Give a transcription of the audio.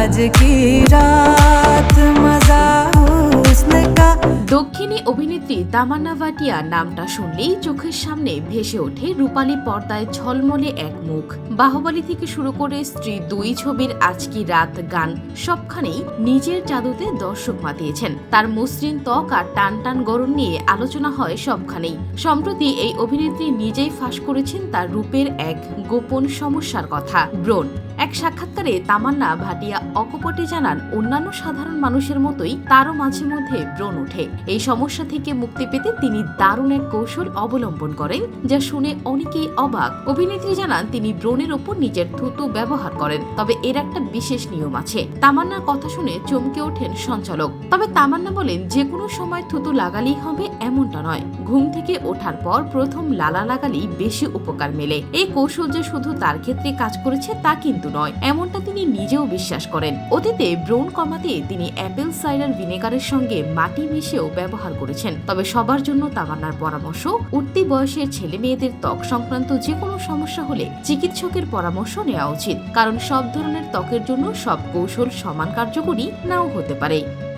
আজ কি রাত মজা দক্ষিণী অভিনেত্রী তামান্না ভাটিয়া নামটা শুনলেই চোখের সামনে ভেসে ওঠে রূপালী পর্দায় ঝলমলে এক মুখ। বাহুবলী থেকে শুরু করে স্ত্রী দুই ছবির আজকি রাত গান সবখানেই নিজের জাদুতে দর্শক মাতিয়েছেন। তার মসৃণ ত্বক আর টান টান গরম নিয়ে আলোচনা হয় সবখানেই। সম্প্রতি এই অভিনেত্রী নিজেই ফাঁস করেছেন তার রূপের এক গোপন সমস্যার কথা। ব্রণ এক সাক্ষাৎকারে তামান্না ভাটিয়া অকপটে জানান, অন্যান্য সাধারণ মানুষের মতোই তারও মাঝে মধ্যে ব্রণ ওঠে। এই সমস্যা থেকে মুক্তি পেতে তিনি দারুণ এক কৌশল অবলম্বন করেন, যা শুনে অনেকেই অবাক। অভিনেত্রী জানান, তিনি ব্রণের ওপর নিজের থুতু ব্যবহার করেন, তবে এর একটা বিশেষ নিয়ম আছে। তামান্নার কথা শুনে চমকে ওঠেন সঞ্চালক। তবে তামান্না বলেন, যে কোনো সময় থুতু লাগালেই হবে এমনটা নয়। ঘুম থেকে ওঠার পর প্রথম লালা লাগালেই বেশি উপকার মেলে। এই কৌশল যে শুধু তার ক্ষেত্রে কাজ করেছে, তা কিন্তু নয়, এমনটা তিনি নিজেও বিশ্বাস করেন। অতীতে ব্রণ কমাতে তিনি অ্যাপেল সাইডার ভিনেগারের সঙ্গে মাটি মিশেও ব্যবহার করেছেন। তবে সবার জন্য তামান্নার পরামর্শ, উঠতি বয়সের ছেলে মেয়েদের ত্বক সংক্রান্ত যে কোনো সমস্যা হলে চিকিৎসকের পরামর্শ নেওয়া উচিত। কারণ সব ধরনের ত্বকের জন্য সব কৌশল সমান কার্যকরী নাও হতে পারে।